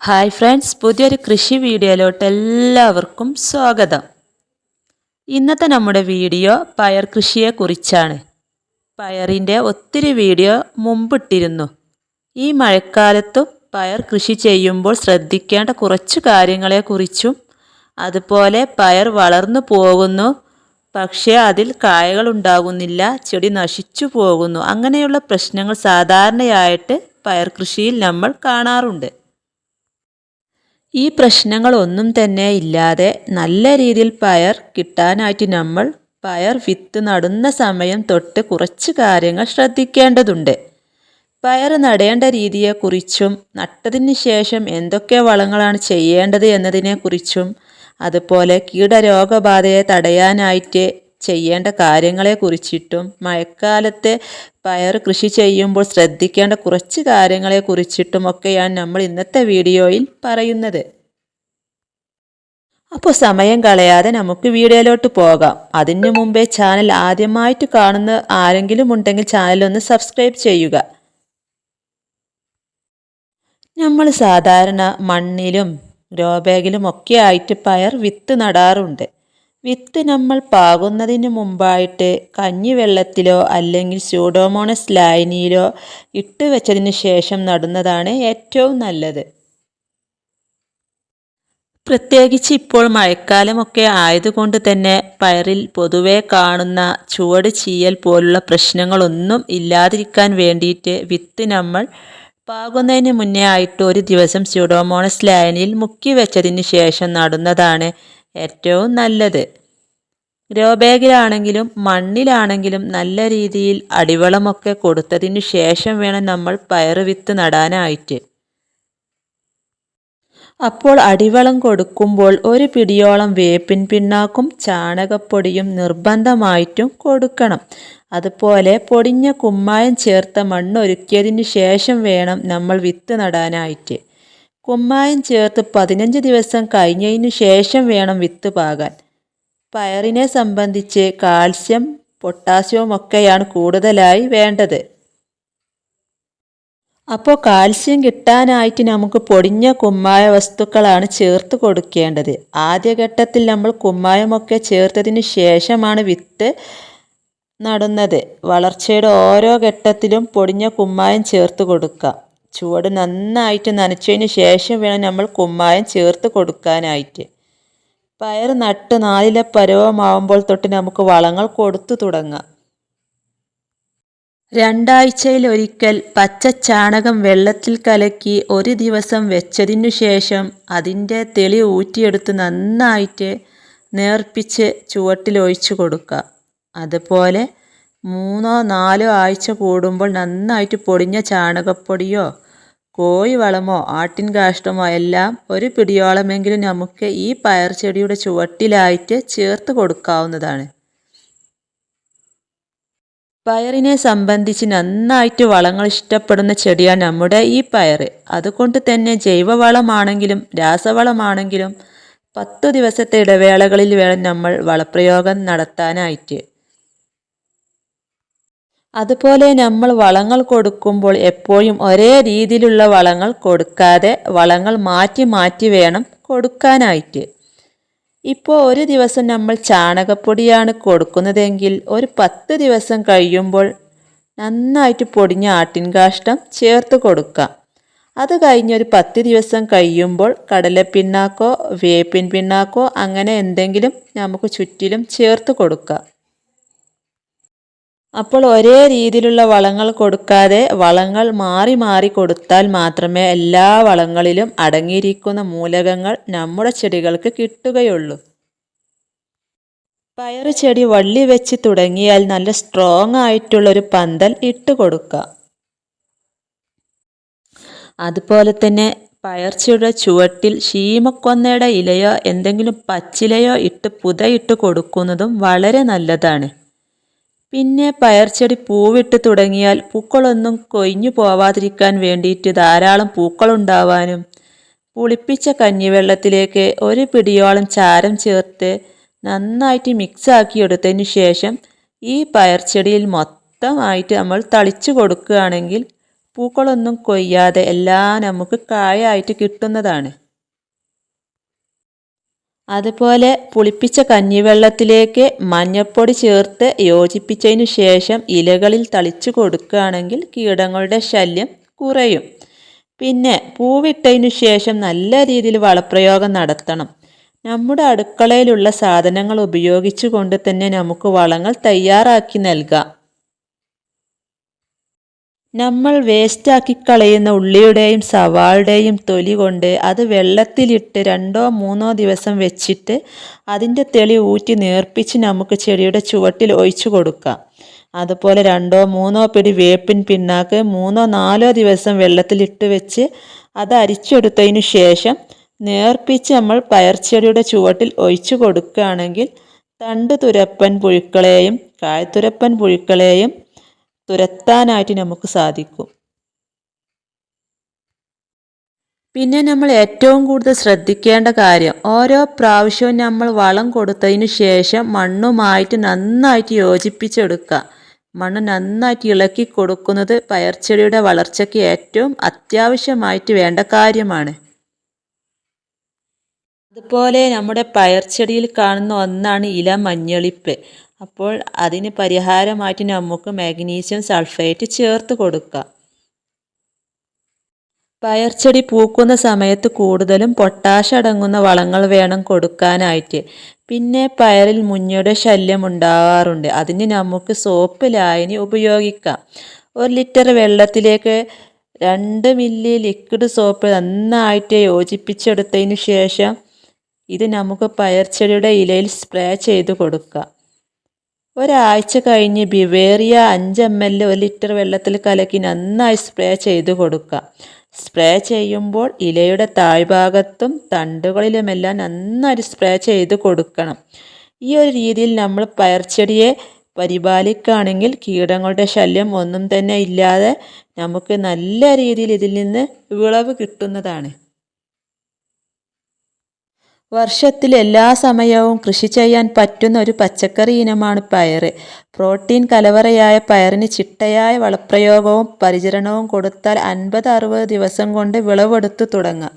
Hi friends പുതിയൊരു കൃഷി വീഡിയോയിലോട്ട് എല്ലാവർക്കും സ്വാഗതം. ഇന്നത്തെ നമ്മുടെ വീഡിയോ പയർ കൃഷിയെക്കുറിച്ചാണ് പയറിന്റെ ഒത്തിരി വീഡിയോ മുമ്പിട്ടിരുന്നു. ഈ മഴക്കാലത്തും പയർ കൃഷി ചെയ്യുമ്പോൾ ശ്രദ്ധിക്കേണ്ട കുറച്ച് കാര്യങ്ങളെക്കുറിച്ചും അതുപോലെ പയർ വളർന്നു പോകുന്നു പക്ഷേ അതിൽ കായകൾ ഉണ്ടാകുന്നില്ല ചെടി നശിച്ചു പോകുന്നു അങ്ങനെയുള്ള പ്രശ്നങ്ങൾ സാധാരണയായിട്ട് പയർ കൃഷിയിൽ നമ്മൾ കാണാറുണ്ട്. ഈ പ്രശ്നങ്ങളൊന്നും തന്നെ ഇല്ലാതെ നല്ല രീതിയിൽ പയർ കിട്ടാനായിട്ട് നമ്മൾ പയർ വിത്ത് നടുന്ന സമയം തൊട്ട് കുറച്ച് കാര്യങ്ങൾ ശ്രദ്ധിക്കേണ്ടതുണ്ട്. പയർ നടേണ്ട രീതിയെക്കുറിച്ചും നട്ടതിന് ശേഷം എന്തൊക്കെ വളങ്ങളാണ് ചെയ്യേണ്ടത് എന്നതിനെക്കുറിച്ചും അതുപോലെ കീടരോഗബാധയെ തടയാനായിട്ട് ചെയ്യേണ്ട കാര്യങ്ങളെക്കുറിച്ചിട്ടും മഴക്കാലത്തെ പയർ കൃഷി ചെയ്യുമ്പോൾ ശ്രദ്ധിക്കേണ്ട കുറച്ച് കാര്യങ്ങളെ കുറിച്ചിട്ടുമൊക്കെയാണ് നമ്മൾ ഇന്നത്തെ വീഡിയോയിൽ പറയുന്നത്. അപ്പോൾ സമയം കളയാതെ നമുക്ക് വീഡിയോയിലോട്ട് പോകാം. അതിനു മുമ്പേ ചാനൽ ആദ്യമായിട്ട് കാണുന്ന ആരെങ്കിലും ഉണ്ടെങ്കിൽ ചാനൽ ഒന്ന് സബ്സ്ക്രൈബ് ചെയ്യുക. നമ്മൾ സാധാരണ മണ്ണിലും ഗ്രോ ബാഗിലും ഒക്കെ ആയിട്ട് പയർ വിത്ത് നടാറുണ്ട്. വിത്ത് നമ്മൾ പാകുന്നതിന് മുമ്പായിട്ട് കഞ്ഞിവെള്ളത്തിലോ അല്ലെങ്കിൽ സ്യൂഡോമോണസ് ലായനിയിലോ ഇട്ട് വെച്ചതിന് ശേഷം നടുന്നതാണ് ഏറ്റവും നല്ലത്. പ്രത്യേകിച്ച് ഇപ്പോൾ മഴക്കാലമൊക്കെ ആയതുകൊണ്ട് തന്നെ പയറിൽ പൊതുവെ കാണുന്ന ചുവട് ചീയൽ പോലുള്ള പ്രശ്നങ്ങളൊന്നും ഇല്ലാതിരിക്കാൻ വേണ്ടിയിട്ട് വിത്ത് നമ്മൾ പാകുന്നതിന് മുന്നേ ആയിട്ട് ഒരു ദിവസം സ്യൂഡോമോണസ് ലായനിയിൽ മുക്കി വെച്ചതിന് ശേഷം നടുന്നതാണ് ഏറ്റവും നല്ലത്. ഗ്രോ ബാഗിലാണെങ്കിലും മണ്ണിലാണെങ്കിലും നല്ല രീതിയിൽ അടിവളമൊക്കെ കൊടുത്തതിന് ശേഷം വേണം നമ്മൾ പയറ് വിത്ത് നടാനായിട്ട്. അപ്പോൾ അടിവളം കൊടുക്കുമ്പോൾ ഒരു പിടിയോളം വേപ്പിൻ പിണ്ണാക്കും ചാണകപ്പൊടിയും നിർബന്ധമായിട്ടും കൊടുക്കണം. അതുപോലെ പൊടിഞ്ഞ കുമ്മായം ചേർത്ത മണ്ണൊരുക്കിയതിന് ശേഷം വേണം നമ്മൾ വിത്ത് നടാനായിട്ട്. കുമ്മായം ചേർത്ത് പതിനഞ്ച് ദിവസം കഴിഞ്ഞതിനു ശേഷം വേണം വിത്ത് പാകാൻ. പയറിനെ സംബന്ധിച്ച് കാൽസ്യം പൊട്ടാസ്യവും ഒക്കെയാണ് കൂടുതലായി വേണ്ടത്. അപ്പോൾ കാൽസ്യം കിട്ടാനായിട്ട് നമുക്ക് പൊടിഞ്ഞ കുമ്മായ വസ്തുക്കളാണ് ചേർത്ത് കൊടുക്കേണ്ടത്. ആദ്യഘട്ടത്തിൽ നമ്മൾ കുമ്മായമൊക്കെ ചേർത്തതിന് ശേഷമാണ് വിത്ത് നടുന്നത്. വളർച്ചയുടെ ഓരോ ഘട്ടത്തിലും പൊടിഞ്ഞ കുമ്മായം ചേർത്ത് കൊടുക്കാം ചുവട് നന്നായിട്ട് നനച്ചതിന് ശേഷം വേണം നമ്മൾ കുമ്മായം ചേർത്ത് കൊടുക്കാനായിട്ട്. പയർ നട്ട് നാലിലെ പരുവമാവുമ്പോൾ തൊട്ട് നമുക്ക് വളങ്ങൾ കൊടുത്തു തുടങ്ങാം. രണ്ടാഴ്ചയിൽ ഒരിക്കൽ പച്ച ചാണകം വെള്ളത്തിൽ കലക്കി ഒരു ദിവസം വെച്ചതിനു ശേഷം അതിന്റെ തെളി ഊറ്റിയെടുത്ത് നന്നായിട്ട് നേർപ്പിച്ച് ചുവട്ടിൽ ഒഴിച്ചു കൊടുക്കുക. അതുപോലെ മൂന്നോ നാലോ ആഴ്ച കൂടുമ്പോൾ നന്നായിട്ട് പൊടിഞ്ഞ ചാണകപ്പൊടിയോ കോഴി വളമോ ആട്ടിൻ കാഷ്ടമോ എല്ലാം ഒരു പിടിയോളമെങ്കിലും നമുക്ക് ഈ പയർ ചെടിയുടെ ചുവട്ടിലായിട്ട് ചേർത്ത് കൊടുക്കാവുന്നതാണ്. പയറിനെ സംബന്ധിച്ച് നന്നായിട്ട് വളങ്ങൾ ഇഷ്ടപ്പെടുന്ന ചെടിയാണ് നമ്മുടെ ഈ പയർ. അതുകൊണ്ട് തന്നെ ജൈവവളമാണെങ്കിലും രാസവളമാണെങ്കിലും പത്തു ദിവസത്തെ ഇടവേളകളിൽ വേണം നമ്മൾ വളപ്രയോഗം നടത്താനായിട്ട്. അതുപോലെ നമ്മൾ വളങ്ങൾ കൊടുക്കുമ്പോൾ എപ്പോഴും ഒരേ രീതിയിലുള്ള വളങ്ങൾ കൊടുക്കാതെ വളങ്ങൾ മാറ്റി മാറ്റി വേണം കൊടുക്കാനായിട്ട്. ഇപ്പോൾ ഒരു ദിവസം നമ്മൾ ചാണകപ്പൊടിയാണ് കൊടുക്കുന്നതെങ്കിൽ ഒരു പത്ത് ദിവസം കഴിയുമ്പോൾ നന്നായിട്ട് പൊടിഞ്ഞ ആട്ടിൻ കാഷ്ടം ചേർത്ത് കൊടുക്കാം. അത് കഴിഞ്ഞൊരു പത്ത് ദിവസം കഴിയുമ്പോൾ കടലപ്പിണ്ണാക്കോ വേപ്പിൻ പിണ്ണാക്കോ അങ്ങനെ എന്തെങ്കിലും നമുക്ക് ചുറ്റിലും ചേർത്ത് കൊടുക്കാം. അപ്പോൾ ഒരേ രീതിയിലുള്ള വളങ്ങൾ കൊടുക്കാതെ വളങ്ങൾ മാറി മാറി കൊടുത്താൽ മാത്രമേ എല്ലാ വളങ്ങളിലും അടങ്ങിയിരിക്കുന്ന മൂലകങ്ങൾ നമ്മുടെ ചെടികൾക്ക് കിട്ടുകയുള്ളൂ. പയർ ചെടി വള്ളി വെച്ച് തുടങ്ങിയാൽ നല്ല സ്ട്രോങ് ആയിട്ടുള്ളൊരു പന്തൽ ഇട്ട് കൊടുക്കുക. അതുപോലെ തന്നെ പയർച്ചയുടെ ചുവട്ടിൽ ശീമക്കൊന്നയുടെ ഇലയോ എന്തെങ്കിലും പച്ചിലയോ ഇട്ട് പുതയിട്ട് കൊടുക്കുന്നതും വളരെ നല്ലതാണ്. പിന്നെ പയർച്ചെടി പൂവിട്ട് തുടങ്ങിയാൽ പൂക്കളൊന്നും കൊഴിഞ്ഞു പോവാതിരിക്കാൻ വേണ്ടിയിട്ട് ധാരാളം പൂക്കളുണ്ടാവാനും. പുളിപ്പിച്ച കഞ്ഞിവെള്ളത്തിലേക്ക് ഒരു പിടിയോളം ചാരം ചേർത്ത് നന്നായിട്ട് മിക്സ് എടുത്തതിന് ശേഷം ഈ പയർച്ചെടിയിൽ മൊത്തമായിട്ട് നമ്മൾ തളിച്ചു കൊടുക്കുകയാണെങ്കിൽ പൂക്കളൊന്നും കൊയ്യാതെ എല്ലാം നമുക്ക് കായായിട്ട് കിട്ടുന്നതാണ്. അതുപോലെ പുളിപ്പിച്ച കഞ്ഞിവെള്ളത്തിലേക്ക് മഞ്ഞൾപ്പൊടി ചേർത്ത് യോജിപ്പിച്ചതിനു ശേഷം ഇലകളിൽ തളിച്ചു കൊടുക്കുകയാണെങ്കിൽ കീടങ്ങളുടെ ശല്യം കുറയും. പിന്നെ പൂവിട്ടതിനു ശേഷം നല്ല രീതിയിൽ വളപ്രയോഗം നടത്തണം. നമ്മുടെ അടുക്കളയിലുള്ള സാധനങ്ങൾ ഉപയോഗിച്ചു കൊണ്ട് തന്നെ നമുക്ക് വളങ്ങൾ തയ്യാറാക്കി നൽകാം. നമ്മൾ വേസ്റ്റാക്കി കളയുന്ന ഉള്ളിയുടെയും സവാളുടെയും തൊലി കൊണ്ട് അത് വെള്ളത്തിലിട്ട് രണ്ടോ മൂന്നോ ദിവസം വെച്ചിട്ട് അതിന്റെ തെളി ഊറ്റി നേർപ്പിച്ച് നമുക്ക് ചെടിയുടെ ചുവട്ടിൽ ഒഴിച്ചു കൊടുക്കാം. അതുപോലെ രണ്ടോ മൂന്നോ പിടി വേപ്പിൻ പിണ്ണാക്ക് മൂന്നോ നാലോ ദിവസം വെള്ളത്തിലിട്ട് വെച്ച് അത് അരിച്ചെടുത്തതിനു ശേഷം നേർപ്പിച്ച് നമ്മൾ പയർച്ചെടിയുടെ ചുവട്ടിൽ ഒഴിച്ചു കൊടുക്കുകയാണെങ്കിൽ തണ്ട് തുരപ്പൻ പുഴുക്കളെയും കായ്ത്തുരപ്പൻ പുഴുക്കളെയും തുരത്താനായിട്ട് നമുക്ക് സാധിക്കും. പിന്നെ നമ്മൾ ഏറ്റവും കൂടുതൽ ശ്രദ്ധിക്കേണ്ട കാര്യം ഓരോ പ്രാവശ്യവും നമ്മൾ വളം കൊടുത്തതിന് ശേഷം മണ്ണുമായിട്ട് നന്നായിട്ട് യോജിപ്പിച്ചെടുക്കുക. മണ്ണ് നന്നായിട്ട് ഇളക്കി കൊടുക്കുന്നത് പയർച്ചെടിയുടെ വളർച്ചയ്ക്ക് ഏറ്റവും അത്യാവശ്യമായിട്ട് വേണ്ട കാര്യമാണ്. അതുപോലെ നമ്മുടെ പയർച്ചെടിയിൽ കാണുന്ന ഒന്നാണ് ഇല മഞ്ഞളിപ്പ്. അപ്പോൾ അതിന് പരിഹാരമായിട്ട് നമുക്ക് മാഗ്നീഷ്യം സൾഫേറ്റ് ചേർത്ത് കൊടുക്കാം. പയർച്ചെടി പൂക്കുന്ന സമയത്ത് കൂടുതലും പൊട്ടാഷ് അടങ്ങുന്ന വളങ്ങൾ വേണം കൊടുക്കാനായിട്ട്. പിന്നെ പയറിൽ മുഞ്ഞയുടെ ശല്യം ഉണ്ടാവാറുണ്ട്. അതിന് നമുക്ക് സോപ്പ് ലായനി ഉപയോഗിക്കാം. ഒരു ലിറ്റർ വെള്ളത്തിലേക്ക് രണ്ട് മില്ലി ലിക്വിഡ് സോപ്പ് നന്നായിട്ട് യോജിപ്പിച്ചെടുത്തതിന് ശേഷം ഇത് നമുക്ക് പയർച്ചെടിയുടെ ഇലയിൽ സ്പ്രേ ചെയ്ത് കൊടുക്കാം. ഒരാഴ്ച കഴിഞ്ഞ് ബിവേറിയ അഞ്ച് എം എൽ ഒരു ലിറ്റർ വെള്ളത്തിൽ കലക്കി നന്നായി സ്പ്രേ ചെയ്ത് കൊടുക്കുക. സ്പ്രേ ചെയ്യുമ്പോൾ ഇലയുടെ താഴ്ഭാഗത്തും തണ്ടുകളിലുമെല്ലാം നന്നായി സ്പ്രേ ചെയ്ത് കൊടുക്കണം. ഈ ഒരു രീതിയിൽ നമ്മൾ പയർച്ചെടിയെ പരിപാലിക്കുകയാണെങ്കിൽ കീടങ്ങളുടെ ശല്യം ഒന്നും തന്നെ ഇല്ലാതെ നമുക്ക് നല്ല രീതിയിൽ ഇതിൽ നിന്ന് വിളവ് കിട്ടുന്നതാണ്. വർഷത്തിൽ എല്ലാ സമയവും കൃഷി ചെയ്യാൻ പറ്റുന്ന ഒരു പച്ചക്കറി ഇനമാണ് പയർ പ്രോട്ടീൻ കലവറയായ പയറിന് ചിട്ടയായ വളപ്രയോഗവും പരിചരണവും കൊടുത്താൽ അൻപത് അറുപത് ദിവസം കൊണ്ട് വിളവെടുത്തു തുടങ്ങാം.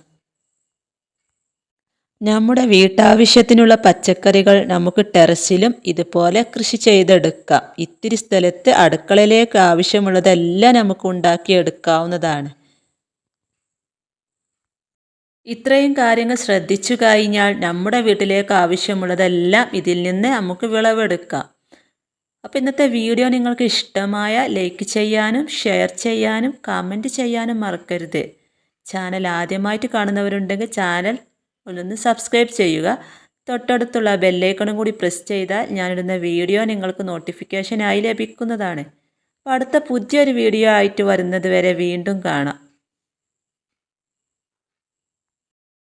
നമ്മുടെ വീട്ടാവശ്യത്തിനുള്ള പച്ചക്കറികൾ നമുക്ക് ടെറസിലും ഇതുപോലെ കൃഷി ചെയ്തെടുക്കാം. ഇത്തിരി സ്ഥലത്ത് അടുക്കളയിലേക്ക് ആവശ്യമുള്ളതെല്ലാം നമുക്ക് ഉണ്ടാക്കിയെടുക്കാവുന്നതാണ്. ഇത്രയും കാര്യങ്ങൾ ശ്രദ്ധിച്ചു കഴിഞ്ഞാൽ നമ്മുടെ വീട്ടിലേക്ക് ആവശ്യമുള്ളതെല്ലാം ഇതിൽ നിന്ന് നമുക്ക് വിളവെടുക്കാം. അപ്പോൾ ഇന്നത്തെ വീഡിയോ നിങ്ങൾക്ക് ഇഷ്ടമായ ലൈക്ക് ചെയ്യാനും ഷെയർ ചെയ്യാനും കമന്റ് ചെയ്യാനും മറക്കരുത്. ചാനൽ ആദ്യമായിട്ട് കാണുന്നവരുണ്ടെങ്കിൽ ചാനൽ ഒന്ന് സബ്സ്ക്രൈബ് ചെയ്യുക. തൊട്ടടുത്തുള്ള ബെല്ലൈക്കണും കൂടി പ്രസ് ചെയ്താൽ ഞാനിടുന്ന വീഡിയോ നിങ്ങൾക്ക് നോട്ടിഫിക്കേഷനായി ലഭിക്കുന്നതാണ്. അപ്പോൾ അടുത്ത പുതിയൊരു വീഡിയോ ആയിട്ട് വരുന്നത് വരെ വീണ്ടും കാണാം.